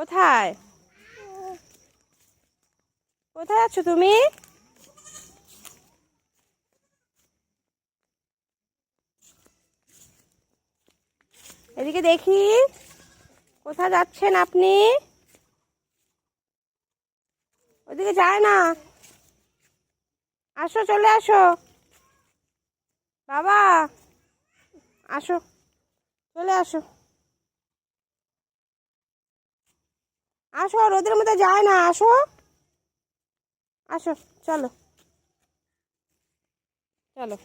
কোথায়? কোথায় আছো তুমি? এদিকে দেখি। কোথায় যাচ্ছেন আপনি? ওদিকে যায় না। আসো, চলে আসো। বাবা, আসো। চলে আসো। আসো রোদের মধ্যে যায় না আসো। আসো চলো। চলো।